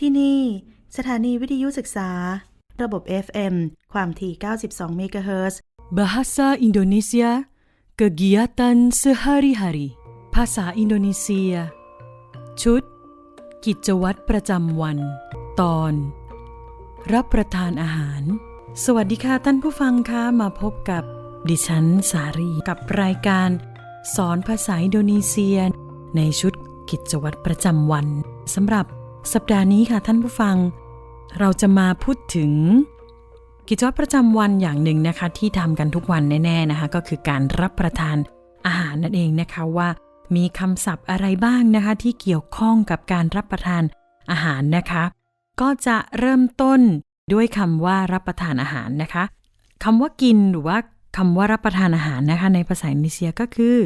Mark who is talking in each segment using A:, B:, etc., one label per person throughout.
A: ที่นี่ สถานีวิทยุศึกษา ระบบ FM ความถี่ 92 เมกะเฮิรตซ์
B: Bahasa Indonesia Kegiatan Sehari-hari ภาษาอินโดนีเซีย ชุด กิจวัตรประจำวัน ตอน รับประทานอาหาร สวัสดีค่ะท่านผู้ฟังคะมาพบกับดิฉันสารีกับรายการ สอนภาษาอินโดนีเซีย ในชุดกิจวัตรประจำวันสำหรับ สัปดาห์นี้ค่ะท่านผู้ฟัง เราจะมาพูดถึง กิจวัตรประจำวันอย่างหนึ่งนะคะ ที่ทำกันทุกวันแน่ๆนะคะ ก็คือการรับประทานอาหารนั่นเองนะคะว่ามีคำศัพท์อะไรบ้างนะคะ ที่เกี่ยวข้องกับการรับประทานอาหารนะคะ ก็จะเริ่มต้นด้วยคำว่ารับประทานอาหารนะคะคำว่ากินหรือว่าคำว่ารับประทานอาหารนะคะ ในภาษาอินโดนีเซียก็คือ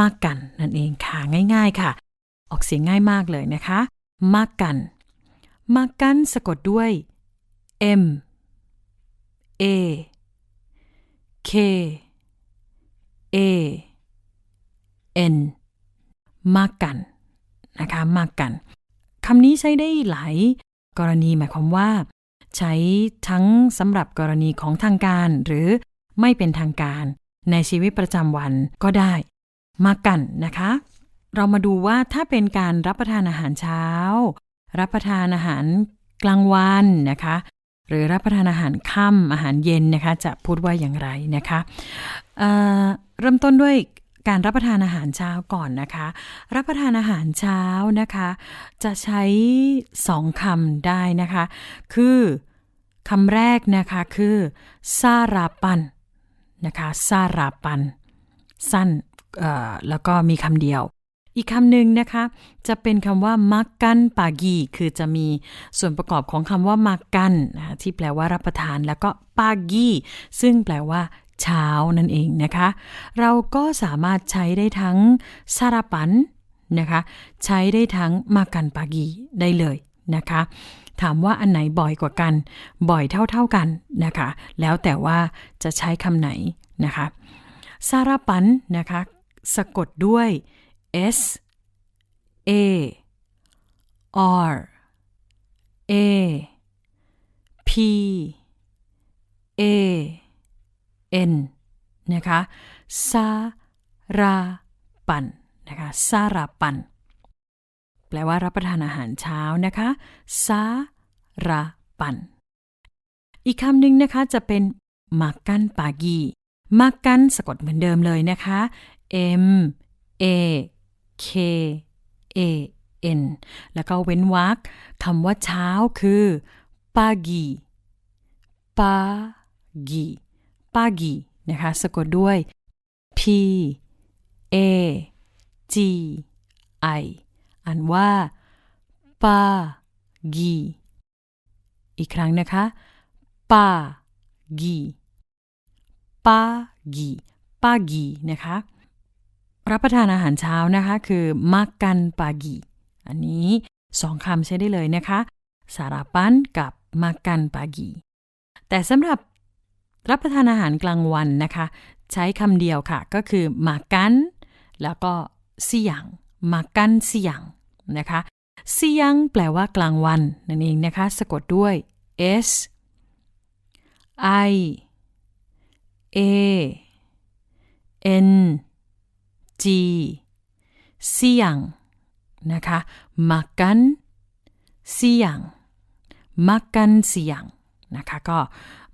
B: มากันนั่นเองค่ะง่าย ๆค่ะ ออกเสียงง่ายมากเลยนะคะ มากัน มากันสะกดด้วย M A K A N มากันนะคะมากันคำนี้ใช้ได้หลายกรณีหมายความว่า ใช้ทั้งสำหรับกรณีของทางการหรือไม่เป็นทางการในชีวิตประจำวันก็ได้มากันนะคะ เรามาดูว่าถ้าเป็นการรับประทานอาหารเช้า รับประทานอาหารกลางวันนะคะ หรือรับประทานอาหารค่ำอาหารเย็นนะคะ จะพูดว่าอย่างไรนะคะเเริ่มต้นด้วยการรับประทานอาหารเช้าก่อนนะคะ รับประทานอาหารเช้านะคะ จะใช้สองคำได้นะคะ คือคำแรกนะคะคือซาราปันนะคะซาราปัน สั้นแล้วก็มีคำเดียว อีกคำหนึ่งนะคะ จะเป็นคำว่ามักกันปากีคือจะมีส่วนประกอบของคำว่ามักกันนะที่แปลว่ารับประทาน แล้วก็ปากีซึ่งแปลว่าเช้านั่นเองนะคะ เราก็สามารถใช้ได้ทั้งซาราปันนะคะ ใช้ได้ทั้งมากันปากีได้เลยนะคะ ถามว่าอันไหนบ่อยกว่ากัน บ่อยเท่าๆกันนะคะ แล้วแต่ว่าจะใช้คำไหนนะคะซาราปันนะคะ สะกดด้วย S A R A P A N นะคะซาราปันนะคะซาราปัน แปลว่ารับประทานอาหารเช้านะคะซาราปัน อีกคำหนึ่งนะคะจะเป็นมากันปากีมากันสะกดเหมือนเดิมเลยนะคะ M A K A N แล้วก็เว้นวรรคคำว่าเช้าคือปากีปากีปากีนะคะสะกดด้วย P A G I อ่านว่าปากีอีกครั้งนะคะปากีปากีปากีนะคะ รับประทานอาหารเช้านะคะคือมากันปากีอันนี้สองคำใช้ได้เลยนะคะสาราปันกับมากันปากีแต่สำหรับรับประทานอาหารกลางวันนะคะ ใช้คำเดียวค่ะก็คือมากันแล้วก็เสียงมากันเสียงนะคะเสียงแปลว่ากลางวันนั่นเองนะคะสะกดด้วย S I A N G เสียงนะคะ makan เสียง makan เสียงนะคะก็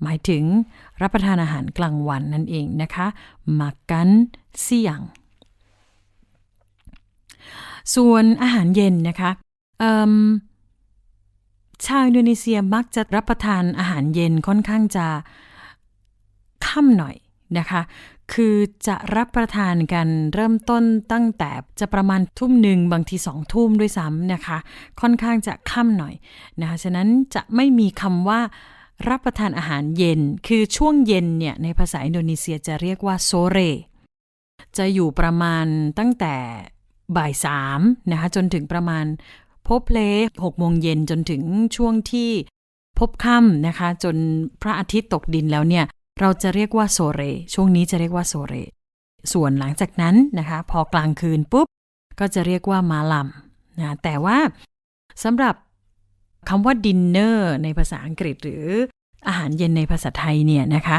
B: หมายถึงรับประทานอาหารกลางวันนั่นเองนะคะ makan เสียง ส่วนอาหารเย็นนะคะชาวอินโดนีเซียมักจะรับประทานอาหารเย็นค่อนข้างจะค่ำหน่อยนะคะ คือจะรับประทานกันเริ่มต้นตั้งแต่จะประมาณทุ่มหนึ่งบางทีสองทุ่มด้วยซ้ำนะคะ ค่อนข้างจะค่ำหน่อยนะคะฉะนั้นจะไม่มีคำว่ารับประทานอาหารเย็น คือช่วงเย็นเนี่ยในภาษาอินโดนีเซียจะเรียกว่าโซเร จะอยู่ประมาณตั้งแต่บ่ายสามนะคะจนถึงประมาณพบเพลหกโมงเย็นจนถึงช่วงที่พบค่ำนะคะ จนพระอาทิตย์ตกดินแล้วเนี่ย เราจะเรียกว่าโซเร ช่วงนี้จะเรียกว่าโซเร ส่วนหลังจากนั้นนะคะ พอกลางคืนปุ๊บ ก็จะเรียกว่ามาลัมนะแต่ว่าสำหรับคำว่า dinner ในภาษาอังกฤษหรืออาหารเย็นในภาษาไทยเนี่ยนะคะ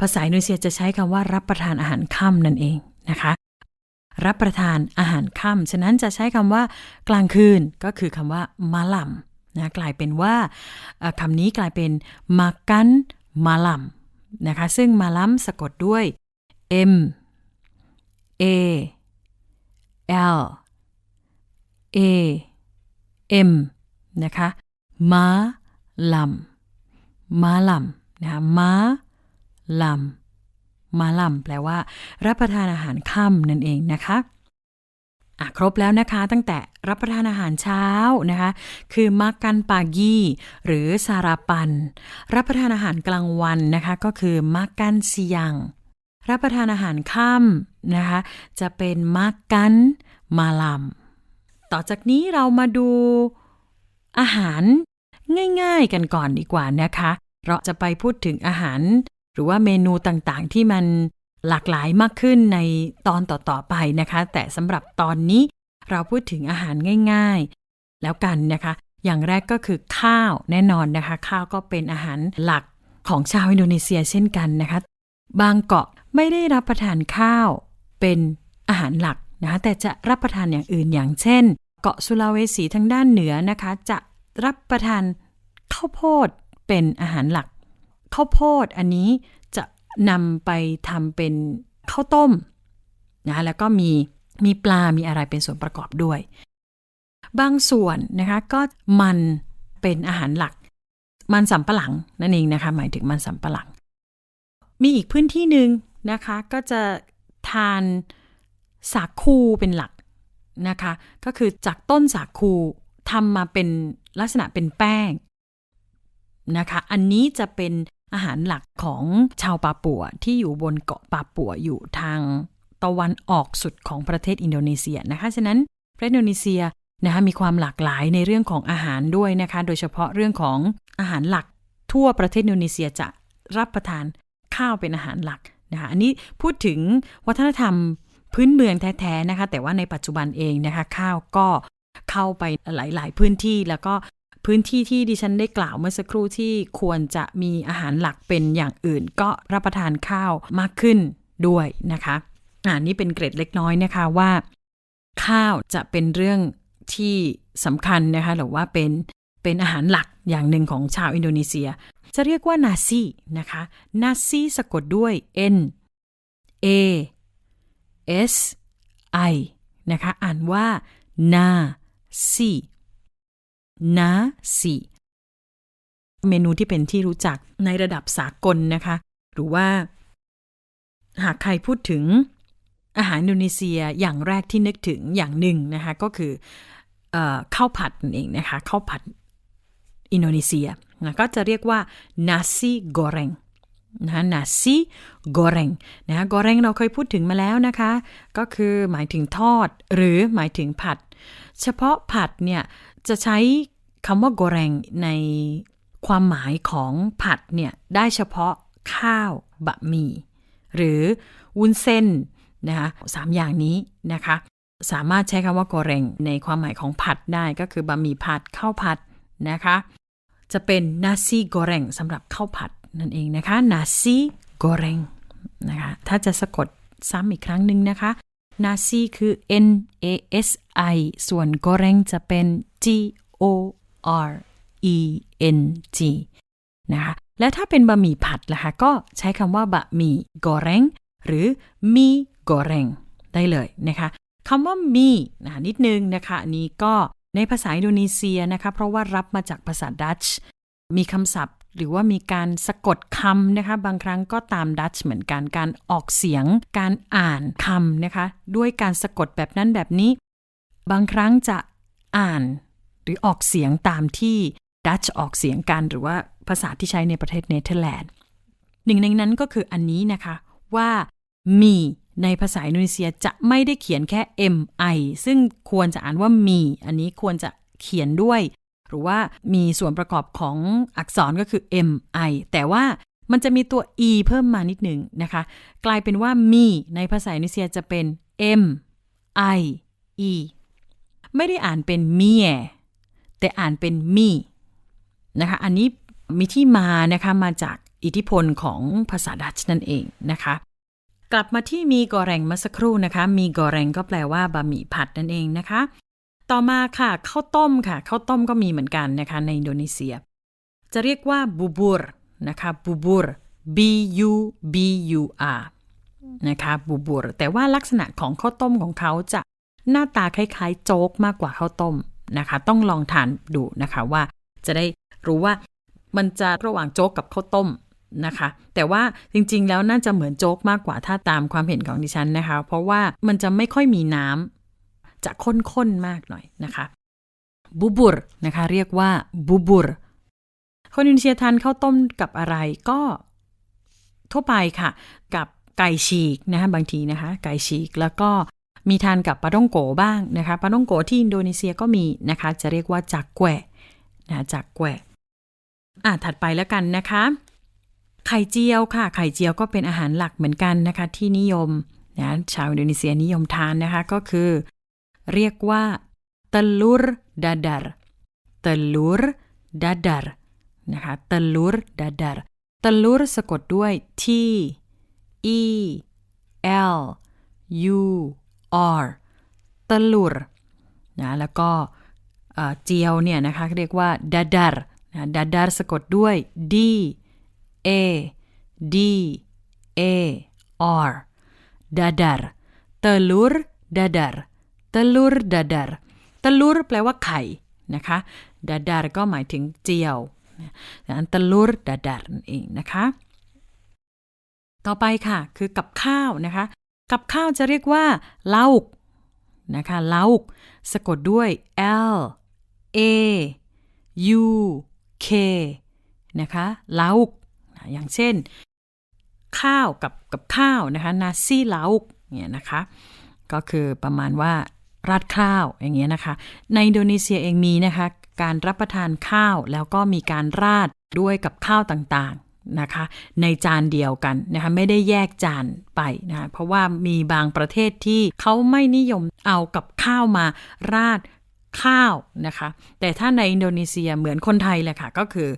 B: ภาษาอินโดนีเซียจะใช้คำว่ารับประทานอาหารค่ำนั่นเองนะคะ รับประทานอาหารค่ำฉะนั้นจะใช้คำว่ากลางคืนก็คือคำว่ามาลัมนะกลายเป็นว่าคำนี้กลายเป็นมากันมาลัม นะคะ ซึ่งมาลัมสะกดด้วย M A L A M นะคะมาลัมมาลัมนะคะมาลัมมาลัมแปลว่า รับประทานอาหารค่ำนั่นเองนะคะ อะครบแล้วนะคะตั้งแต่รับประทานอาหารเช้านะคะ คือมักกันปากีหรือซาราปัน รับประทานอาหารกลางวันนะคะ ก็คือมักกันซิยังรับประทานอาหารค่ำนะคะ จะเป็นมักกันมาลัมต่อจากนี้เรามาดูอาหารง่ายๆกันก่อนดีกว่านะคะ เราจะไปพูดถึงอาหาร หรือว่าเมนูต่างๆที่มัน หลากหลายมากขึ้นในตอนต่อๆไปนะคะ แต่สำหรับตอนนี้เราพูดถึงอาหารง่าย ๆ แล้วกันนะคะ อย่างแรกก็คือข้าวแน่นอนนะคะ ข้าวก็เป็นอาหารหลักของชาวอินโดนีเซียเช่นกันนะคะ บางเกาะไม่ได้รับประทานข้าวเป็นอาหารหลักนะคะแต่จะรับประทานอย่างอื่นอย่างเช่น เกาะสุลาเวสีทางด้านเหนือนะคะ จะรับประทานข้าวโพดเป็นอาหารหลักข้าวโพดอันนี้ นำไปทำเป็นข้าวต้มนะแล้วก็มีมีปลา มีอะไรเป็นส่วนประกอบด้วย บางส่วนนะคะก็มันเป็นอาหารหลัก มันสำปะหลังนั่นเองนะคะ หมายถึงมันสำปะหลัง มีอีกพื้นที่หนึ่งนะคะก็จะทานสาคูเป็นหลักนะคะ ก็คือจากต้นสาคูทำมาเป็นลักษณะเป็นแป้งนะคะ อันนี้จะเป็น อาหารหลักของชาวปาปัวที่อยู่บนเกาะปาปัวอยู่ทางตะวันออกสุดของประเทศอินโดนีเซียนะคะฉะนั้นประเทศอินโดนีเซียนะคะมีความหลากหลายในเรื่องของอาหารด้วยนะคะ โดยเฉพาะเรื่องของอาหารหลัก ทั่วประเทศอินโดนีเซียจะรับประทานข้าวเป็นอาหารหลักนะคะอันนี้พูดถึงวัฒนธรรมพื้นเมืองแท้ๆนะคะ แต่ว่าในปัจจุบันเองนะคะ ข้าวก็เข้าไปหลาย ๆ พื้นที่แล้วก็ พื้นที่ที่ดิฉันได้กล่าวเมื่อสักครู่ที่ควรจะมีอาหารหลักเป็นอย่างอื่น ก็รับประทานข้าวมากขึ้นด้วยนะคะอ่านี่เป็นเกร็ดเล็กน้อยนะคะว่า ข้าวจะเป็นเรื่องที่สำคัญนะคะหรือว่าเป็นเป็นอาหารหลักอย่างหนึ่งของชาวอินโดนีเซีย จะเรียกว่านาซีนะคะนาซีสะกดด้วย N A S I นะคะอ่านว่านาซี นาซีเมนูที่เป็นที่รู้จักในระดับสากลนะคะ หรือว่า หากใครพูดถึงอาหารอินโดนีเซียอย่างแรกที่นึกถึงอย่างหนึ่งนะคะ ก็คือเออข้าวผัดนั่นเองนะคะข้าวผัดอินโดนีเซียนะก็จะเรียกว่า nasi goreng นะคะ nasi goreng นะคะ goreng เราเคยพูดถึงมาแล้วนะคะ ก็คือหมายถึงทอดหรือหมายถึงผัด เฉพาะผัดเนี่ย จะใช้คำว่า goreng ในความหมายของผัดเนี่ย ได้เฉพาะข้าวบะหมี่หรือวุ้นเส้นนะคะสามอย่างนี้นะคะ สามารถใช้คำว่า goreng ในความหมายของผัดได้ก็คือบะหมี่ผัดข้าวผัดนะคะ จะเป็น nasi goreng สำหรับข้าวผัดนั่นเองนะคะ nasi goreng นะคะถ้าจะสะกดซ้ำอีกครั้งหนึ่งนะคะ nasi คือ n a s i ส่วน goreng จะเป็น g o r e n g นะคะและถ้าเป็นบะหมี่ผัดล่ะคะก็ใช้คำว่าบะหมี่ goreng หรือมี goreng ได้เลยนะคะคำว่ามีนะนิดนึงนะคะอันนี้ก็ในภาษาอินโดนีเซียนะคะเพราะว่ารับมาจากภาษาดัตช์มีคำศัพท์ หรือว่ามีการสะกดคำนะคะบางครั้งก็ตามดัตช์เหมือนกันการออกเสียง การอ่านคำนะคะด้วยการสะกดแบบนั้นแบบนี้ บางครั้งจะอ่าน รือออกเสียงตามที่ดัตช์ออกเสียงกันหรือว่าภาษาที่ใช้ในประเทศเนเธอร์แลนด์หนึ่งในนั้นก็คืออันนี้นะคะว่ามีในภาษาอินโดนีเซียจะไม่ได้เขียนแค่ mi ซึ่งควรจะอ่านว่ามี อันนี้ควรจะเขียนด้วย หรือว่ามีส่วนประกอบของอักษรก็คือ mi แต่ว่ามันจะมีตัว e เพิ่มมานิดหนึ่งนะคะ กลายเป็นว่ามีในภาษาอินโดนีเซียจะเป็น m i e ไม่ได้อ่านเป็นเมีย แต่อ่านเป็นมีนะคะอันนี้มีที่มานะคะมาจากอิทธิพลของภาษาดัตช์นั่นเองนะคะ กลับมาที่มีกอแรงมื่อสักครู่นะคะ มีกอแรงก็แปลว่าบะหมี่ผัดนั่นเองนะคะ ต่อมาค่ะข้าวต้มค่ะข้าวต้มก็มีเหมือนกันนะคะในอินโดนีเซีย จะเรียกว่าบูบูรนะคะบูบูร b u b u r นะคะบูบูรแต่ว่าลักษณะของข้าวต้มของเขาจะหน้าตาคล้ายๆ โจ๊กมากกว่าข้าวต้ม นะคะ ต้องลองทานดูนะคะว่าจะได้รู้ว่ามันจะระหว่างโจ๊กกับข้าวต้มนะคะ แต่ว่าจริงๆแล้วน่าจะเหมือนโจ๊กมากกว่าถ้าตามความเห็นของดิฉันนะคะ เพราะว่ามันจะไม่ค่อยมีน้ำจะข้นๆมากหน่อยนะคะบูบูรนะคะ เรียกว่าบูบูรคนอินโดนีเซียทานข้าวต้มกับอะไรก็ทั่วไปค่ะ กับไก่ฉีกนะคะบางทีนะคะ ไก่ฉีกแล้วก็ มีทานกับปลาต้องโกบ้างนะคะปลาต้องโกที่อินโดนีเซียก็มีนะคะ จะเรียกว่าจากแกวะนะจากแกวะอะถัดไปแล้วกันนะคะ ไข่เจียวค่ะ ไข่เจียวก็เป็นอาหารหลักเหมือนกันนะคะ ที่นิยมนะชาวอินโดนีเซียนิยมทานนะคะก็คือ เรียกว่าตะลุรดาดาร์ตะลุรดาดาร์นะคะตะลุรดาดาร์ตะลุรสะกดด้วย T E L U R ตลุรนะแล้วก็เจียวเนี่ยนะคะเรียกว่าดาดาร์นะดาดาร์สะกดด้วย D A D A R ดาดาร์ตลุรดาดาร์ตลุรดาดาร์ตลุรแปลว่าไข่นะคะดาดาร์ก็หมายถึงเจียวอันตลุรดาดาร์นั่นเองนะคะ ต่อไปค่ะคือกับข้าวนะคะ กับข้าวจะเรียกว่าเล้ากนะคะเล้ากสะกดด้วย L A U K นะคะเล้ากอย่างเช่น ข้าวกับกับข้าวนะคะนาซีเล้ากเนี่ยนะคะ ก็คือประมาณว่าราดข้าวอย่างเงี้ยนะคะ ในอินโดนีเซียเองมีนะคะ การรับประทานข้าวแล้วก็มีการราดด้วยกับข้าวต่าง นะคะ ในจานเดียวกันนะคะไม่ได้แยกจานไปนะะเพราะว่ามีบางประเทศที่เขาไม่นิยมเอากับข้าวมาราดข้าวนะคะ แต่ถ้าในอินโดนีเซียเหมือนคนไทยแหละค่ะก็คือ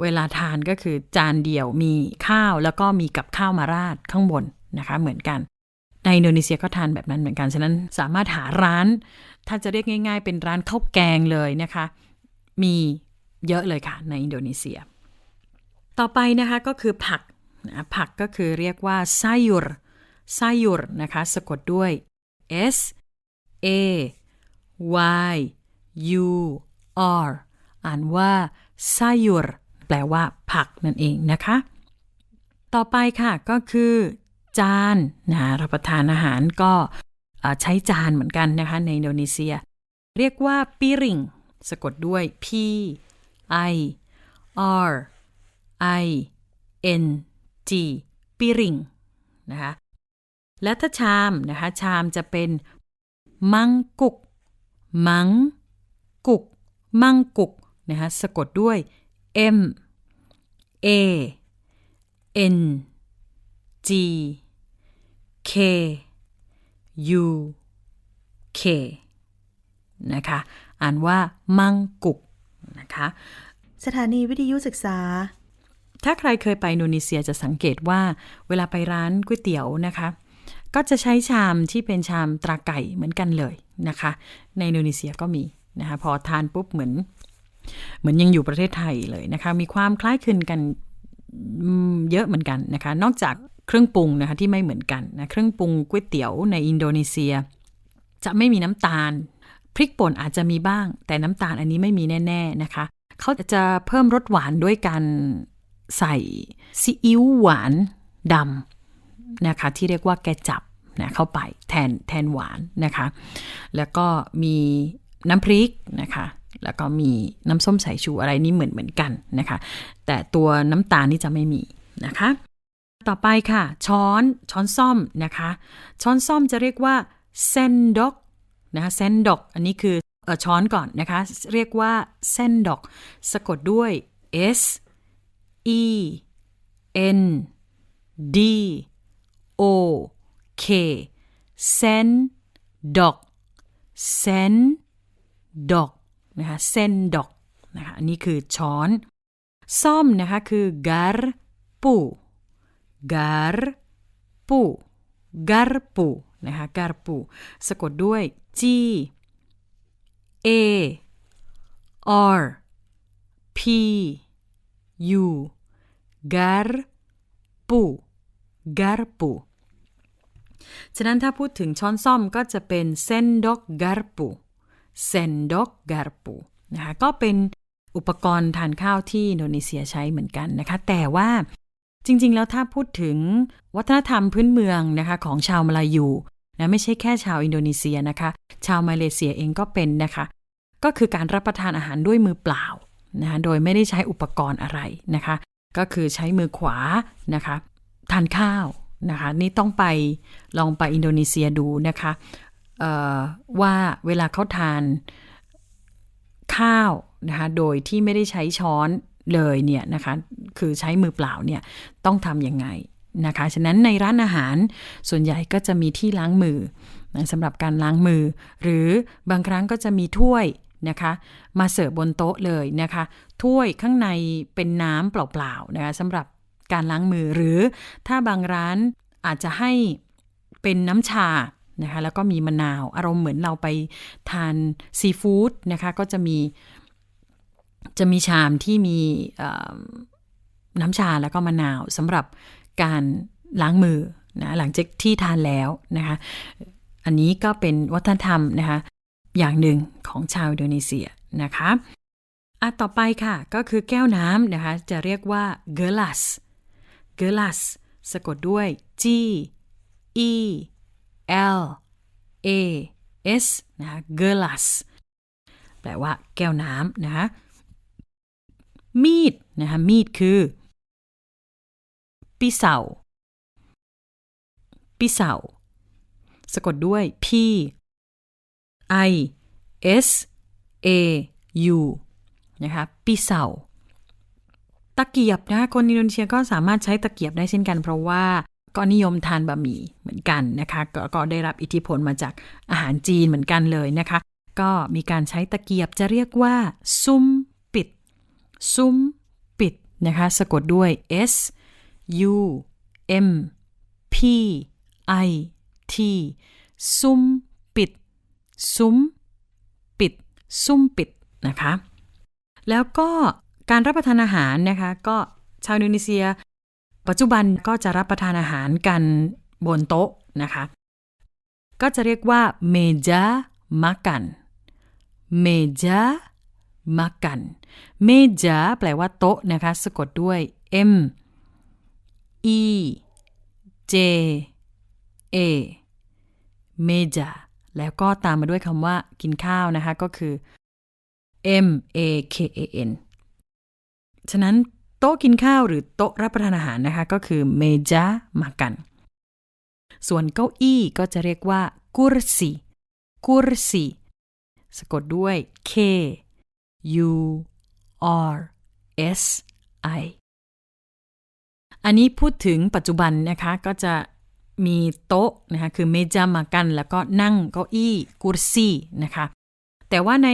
B: เวลาทานก็คือจานเดียวมีข้าวแล้วก็มีกับข้าวมาราดข้างบนนะคะเหมือนกัน ในอินโดนีเซียก็ทานแบบนั้นเหมือนกันฉะนั้นสามารถหาร้าน ถ้าจะเรียกง่าย ๆ เป็นร้านข้าวแกงเลยนะคะ มีเยอะเลยค่ะในอินโดนีเซีย ต่อไปนะคะก็คือผักนะผักก็คือเรียกว่าไซยุรไซยุรนะคะสะกดด้วย S A Y U R อ่านว่าไซยุรแปลว่าผักนั่นเองนะคะ ต่อไปค่ะก็คือ จานนะรับประทานอาหารก็ใช้จานเหมือนกันนะคะในอินโดนีเซีย เรียกว่าปิริงสะกดด้วย P I R I N G ปิริงนะคะและถ้าชามนะคะชามจะเป็น มังกุก มังกุก มังกุกนะคะสะกดด้วย M A N G K U K นะคะอ่านว่ามังกุกนะคะ
A: สถานีวิทยุศึกษา
B: ถ้าใครเคยไปอินโดนีเซียจะสังเกตว่าเวลาไปร้านก๋วยเตี๋ยวนะคะ ก็จะใช้ชามที่เป็นชามตราไก่เหมือนกันเลยนะคะ ในอินโดนีเซียก็มีนะคะพอทานปุ๊บเหมือน เหมือนยังอยู่ประเทศไทยเลยนะคะ มีความคล้ายคลึงกันเยอะเหมือนกันนะคะ นอกจากเครื่องปรุงนะคะที่ไม่เหมือนกันนะเครื่องปรุงก๋วยเตี๋ยวในอินโดนีเซีย จะไม่มีน้ำตาล พริกป่นอาจจะมีบ้าง แต่น้ำตาลอันนี้ไม่มีแน่ ๆนะคะ เขาจะเพิ่มรสหวานด้วยการ ใส่ซีอิ๊วหวานดำนะคะ ที่เรียกว่าแกจับนะเข้าไปแทนแทนหวานนะคะ แล้วก็มีน้ำพริกนะคะแล้วก็มีน้ำส้มสายชูอะไรนี่เหมือนเหมือนกันนะคะ แต่ตัวน้ำตาลนี่จะไม่มีนะคะ ต่อไปค่ะ ช้อนช้อนซ่อมนะคะ ช้อนซ่อมจะเรียกว่าเซนด็อกนะคะเซนด็อกอันนี้คือเออช้อนก่อนนะคะ เรียกว่าเซนด็อกสะกดด้วย S E N D O K เซนดอกเซนดอกนะคะเซนดอกนะคะอันนี้คือช้อน ซ่อมนะคะคือ garpu garpu garpu นะคะ garpu สะกดด้วย g a r p u garpu garpu ฉะนั้นถ้าพูดถึงช้อนซ่อมก็จะเป็น sendok garpu sendok garpu นะคะก็เป็นอุปกรณ์ทานข้าวที่อินโดนีเซียใช้เหมือนกันนะคะ แต่ว่าจริง ๆ แล้วถ้าพูดถึงวัฒนธรรมพื้นเมืองนะคะของชาวมาลายูนะไม่ใช่แค่ชาวอินโดนีเซียนะคะ ชาวมาเลเซียเองก็เป็นนะคะ ก็คือการรับประทานอาหารด้วยมือเปล่านะคะโดยไม่ได้ใช้อุปกรณ์อะไรนะคะ ก็คือใช้มือขวานะคะทานข้าวนะคะนี่ต้องไปลองไปอินโดนีเซียดูนะคะว่าเวลาเขาทานข้าวนะคะโดยที่ไม่ได้ใช้ช้อนเลยเนี่ยนะคะคือใช้มือเปล่าเนี่ยต้องทำยังไงนะคะฉะนั้นในร้านอาหารส่วนใหญ่ก็จะมีที่ล้างมือนะสำหรับการล้างมือ หรือบางครั้งก็จะมีถ้วย นะคะ มาเสิร์ฟบนโต๊ะเลยนะคะ ถ้วยข้างในเป็นน้ำเปล่าๆนะคะสำหรับการล้างมือหรือถ้าบางร้านอาจจะให้เป็นน้ำชานะคะแล้วก็มีมะนาวอารมณ์เหมือนเราไปทานซีฟู้ดนะคะก็จะมีจะมีชามที่มีน้ำชาแล้วก็มะนาวสำหรับการล้างมือนะหลังจากที่ทานแล้วนะคะ อันนี้ก็เป็นวัฒนธรรมนะคะ อย่างหนึ่งของชาวอินโดนีเซียนะคะอะต่อไปค่ะก็คือแก้วน้ำนะคะจะเรียกว่า gelas gelas สะกดด้วย G E L A S นะคะ gelas แปลว่าแก้วน้ำนะคะมีดนะคะมีดคือปิเสาปิเสาสะกดด้วย P I S A U นะคะปิเสาตะเกียบนะคะคนอินโดนีเซียก็สามารถใช้ตะเกียบได้เช่นกันเพราะว่าก็นิยมทานบะหมี่เหมือนกันนะคะกก็ได้รับอิทธิพลมาจากอาหารจีนเหมือนกันเลยนะคะ ก็มีการใช้ตะเกียบจะเรียกว่า ซุ้มปิด ซุ้มปิดนะคะสะกดด้วย S U M P I T ซุ้มปิด ซุ้ม ปิด ซุ้มปิดนะคะ แล้วก็การรับประทานอาหารนะคะก็ชาวอินโดนีเซีย ปัจจุบันก็จะรับประทานอาหารกันบนโต๊ะนะคะ ก็จะเรียกว่าเมจามากันเมจามากันเมจาแปลว่าโต๊ะนะคะ สะกดด้วย M E J A เมจา แล้วก็ตามมาด้วยคำว่ากินข้าวนะคะ ก็คือ M A K A N ฉะนั้นโต๊ะกินข้าวหรือโต๊ะรับประทานอาหารนะคะ ก็คือเมจามากัน ส่วนเก้าอี้ก็จะเรียกว่ากุรซีกุรซีสะกดด้วย K U R S I อันนี้พูดถึงปัจจุบันนะคะ ก็จะ มีโต๊ะนะคะคือเมจามากัน แล้วก็นั่งเก้าอี้กุรซี่นะคะแต่ว่าใน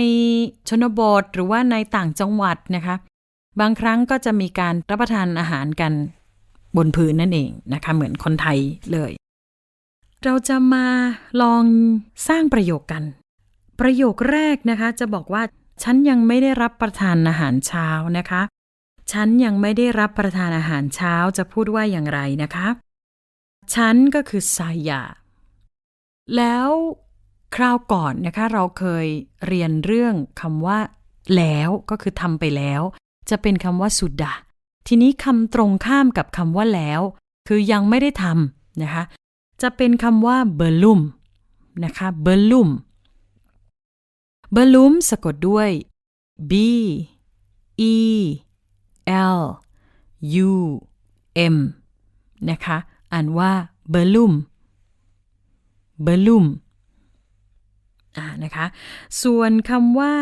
B: ชนบทหรือว่าในต่างจังหวัดนะคะบางครั้งก็จะมีการรับประทานอาหารกันบนพื้นนั่นเองนะคะเหมือนคนไทยเลย เราจะมาลองสร้างประโยคกัน ประโยคแรกนะคะ จะบอกว่า ฉันยังไม่ได้รับประทานอาหารเช้านะคะ ฉันยังไม่ได้รับประทานอาหารเช้าจะพูดว่าอย่างไรนะคะ ฉันก็คือไซยา แล้วคราวก่อนนะคะ เราเคยเรียนเรื่องคำว่า แล้วก็คือทำไปแล้ว จะเป็นคำว่าสุดาทีนี้คำตรงข้ามกับคำว่าแล้ว คือยังไม่ได้ทำนะคะ จะเป็นคำว่าเบลุมนะคะเบลุมเบลุมสะกดด้วย B E L U M นะคะ อ่านว่าเบลุมเบลุมอ่านะคะ ส่วนคำว่า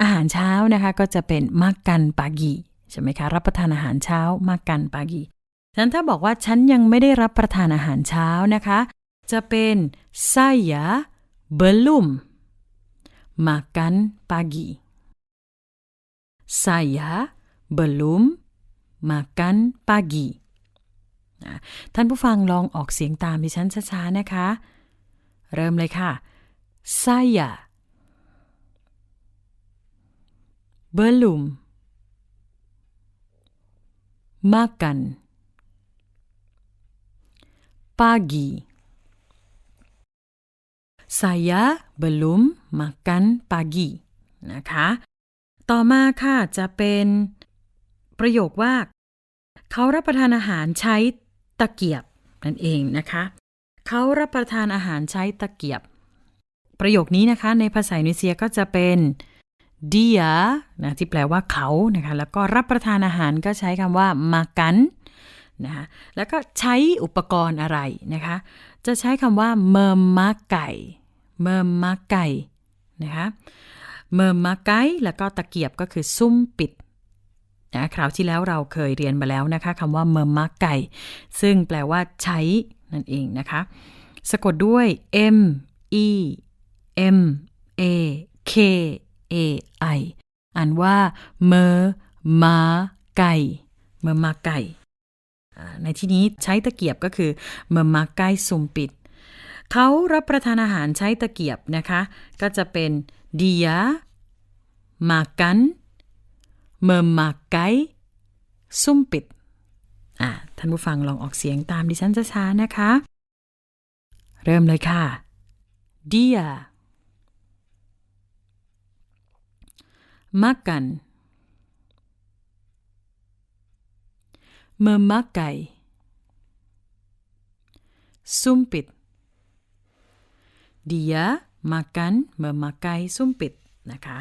B: อาหารเช้านะคะก็จะเป็นมักกันปากีใช่ไหมคะรับประทานอาหารเช้ามักกันปากีฉะนั้นถ้าบอกว่าฉันยังไม่ได้รับประทานอาหารเช้านะคะ จะเป็น saya belum makan pagi saya belum makan pagi ะท่านผู้ฟังลองออกเสียงตามดิฉันช้าๆนะคะ เริ่มเลยค่ะ saya belum makan pagi saya belum makan pagi นะคะ ต่อมาค่ะจะเป็นประโยคว่า เขารับประทานอาหารใช้ ตะเกียบนั่นเองนะคะ เขารับประทานอาหารใช้ตะเกียบ ประโยคนี้นะคะ ในภาษาอินโดนีเซียก็จะเป็น dia นะที่แปลว่าเขานะคะแล้วก็รับประทานอาหารก็ใช้คำว่า makan นะคะแล้วก็ใช้อุปกรณ์อะไรนะคะ จะใช้คำว่า memakai memakai นะคะ memakai แล้วก็ตะเกียบก็คือซุ่มปิด นะคราวที่แล้วเราเคยเรียนมาแล้วนะคะคำว่า memakai ซึ่งแปลว่าใช้นั่นเองนะคะ สะกดด้วย m e m a k a i อ่านว่า m e ma kai m e ma kai อ่ในที่นี้ใช้ตะเกียบก็คือ m e ma kai ซุมปิด เขารับประทานอาหารใช้ตะเกียบนะคะ ก็จะเป็น dia makan memakai sumpit อะท่านผู้ฟังลองออกเสียงตามดิฉันช้าๆนะคะ เริ่มเลยค่ะ dia makan memakai sumpit dia makan memakai sumpit นะคะ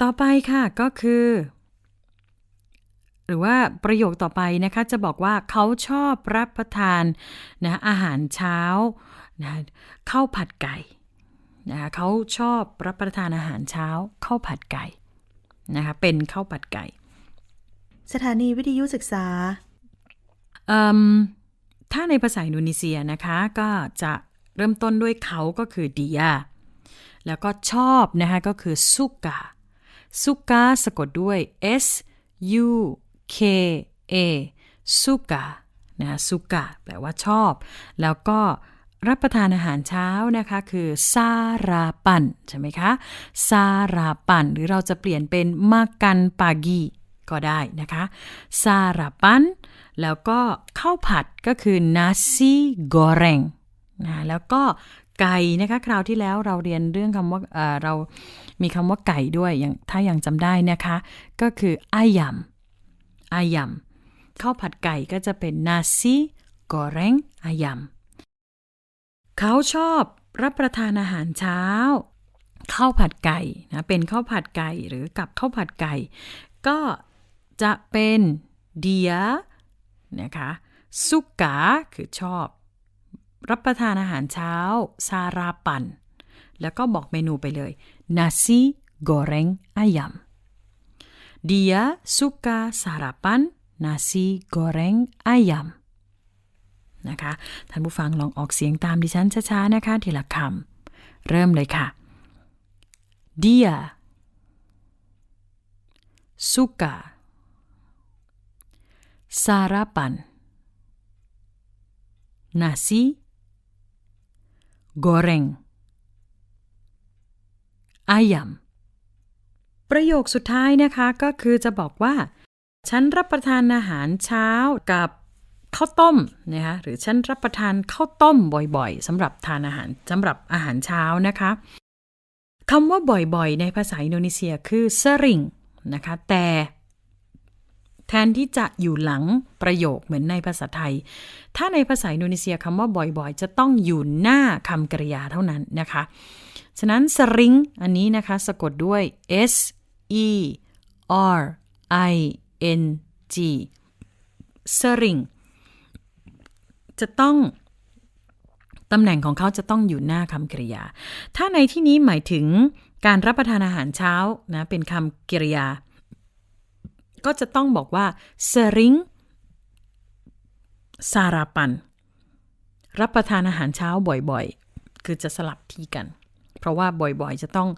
B: ต่อไปค่ะก็คือ หรือว่าประโยคต่อไปนะคะจะบอกว่าเขาชอบรับประทานนะอาหารเช้านะข้าวผัดไก่นะคะเขาชอบรับประทานอาหารเช้าข้าวผัดไก่นะคะเป็นข้าวผัดไก่
A: สถานีวิทยุศึกษา
B: เอิ่มถ้าในภาษาอินโดนีเซียนะคะก็จะเริ่มต้นด้วยเขาก็คือดียแล้วก็ชอบนะคะก็คือสุกาสุกาสะกดด้วย S U K A สุกานะสุกาแปลว่าชอบ แล้วก็รับประทานอาหารเช้านะคะคือซาราปันใช่ไหมคะซาราปันหรือเราจะเปลี่ยนเป็นมากันปากีก็ได้นะคะซาราปันแล้วก็ข้าวผัดก็คือ nasi goreng นะแล้วก็ไก่นะคะคราวที่แล้วเราเรียนเรื่องคำว่าเเรามีคำว่าไก่ด้วยอย่างถ้ายังจำได้นะคะ ก็คืออายำ อายำข้าวผัดไก่ก็จะเป็น nasi goreng อายำเขาชอบรับประทานอาหารเช้าข้าวผัดไก่นะเป็นข้าวผัดไก่หรือกับข้าวผัดไก่ ก็จะเป็นเดียนะคะสุกาคือชอบ รับประทานอาหารเช้า ซาราปัน แล้วก็บอกเมนูไปเลย nasi goreng ayam dia suka sarapan nasi goreng ayam นะคะท่านผู้ฟังลองออกเสียงตามดิฉันช้าๆนะคะทีละคำเริ่มเลยค่ะ dia suka sarapan nasi goreng ayam ประโยคสุดท้ายนะคะก็คือจะบอกว่า ฉันรับประทานอาหารเช้ากับข้าวต้มนะคะหรือฉันรับประทานข้าวต้มบ่อยๆสำหรับทานอาหารสำหรับอาหารเช้านะคะคำว่าบ่อยๆ ในภาษาอินโดนีเซียคือสริงนะคะแต่แทนที่จะอยู่หลังประโยคเหมือนในภาษาไทย ถ้าในภาษาอินโดนีเซียคำว่าบ่อยๆ จะต้องอยู่หน้าคำกริยาเท่านั้นนะคะ ฉะนั้นสริงอันนี้นะคะสะกดด้วย S E R I N G สริงจะต้องตำแหน่งของเขาจะต้องอยู่หน้าคำกริยา ถ้าในที่นี้หมายถึงการรับประทานอาหารเช้านะเป็นคำกริยา ก็จะต้องบอกว่าสริงซาราปัน รับประทานอาหารเช้าบ่อยๆ คือจะสลับที่กัน ราะว่าบ่อยๆ จะต้อง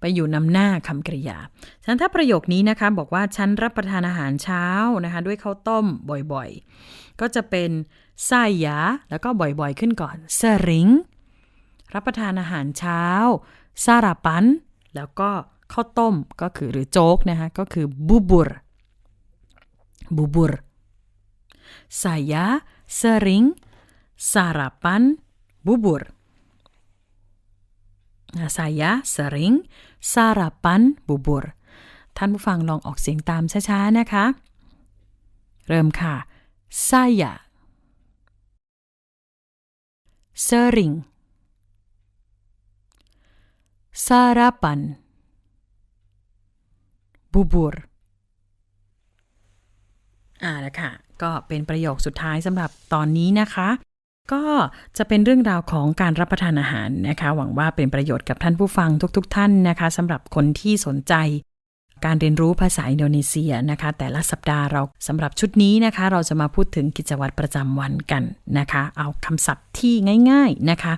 B: ไปอยู่นำหน้าคำกริยา ฉะนั้นถ้าประโยคนี้นะคะ บอกว่าฉันรับประทานอาหารเช้านะคะ ด้วยข้าวต้มบ่อยๆ ก็จะเป็นไส้ยาแล้วก็บ่อยๆขึ้นก่อนสริงรับประทานอาหารเช้าซาราปัน แล้วก็ข้าวต้มก็คือหรือโจ๊กนะคะก็คือบูบุรบูบุร saya sering sarapan bubur saya sering sarapan bubur ท่านผู้ฟังลองออกเสียงตามช้าๆ นะคะ เริ่มค่ะ saya sering sarapan bubur อ่าแล้วค่ะ ก็เป็นประโยคสุดท้ายสำหรับตอนนี้นะคะ ก็จะเป็นเรื่องราวของการรับประทานอาหารนะคะ หวังว่าเป็นประโยชน์กับท่านผู้ฟังทุกๆทท่านนะคะสำหรับคนที่สนใจ การเรียนรู้ภาษาอินโดนีเซียนะคะ แต่ละสัปดาห์เราสำหรับชุดนี้นะคะ เราจะมาพูดถึงกิจวัตรประจำวันกันนะคะ เอาคำศัพท์ที่ง่าย ๆนะคะ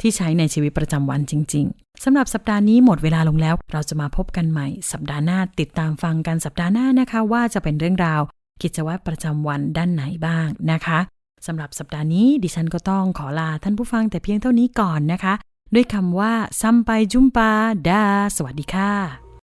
B: ที่ใช้ในชีวิตประจำวันจริง ๆสำหรับสัปดาห์นี้หมดเวลาลงแล้ว เราจะมาพบกันใหม่ สัปดาห์หน้าติดตามฟังกันสัปดาห์หน้านะคะ ว่าจะเป็นเรื่องราว กิจวัตรประจำวันด้านไหนบ้างนะคะ สำหรับสัปดาห์นี้ดิฉันก็ต้องขอลาท่านผู้ฟังแต่เพียงเท่านี้ก่อนนะคะ ด้วยคำว่าซัมไปจุมปาดา สวัสดีค่ะ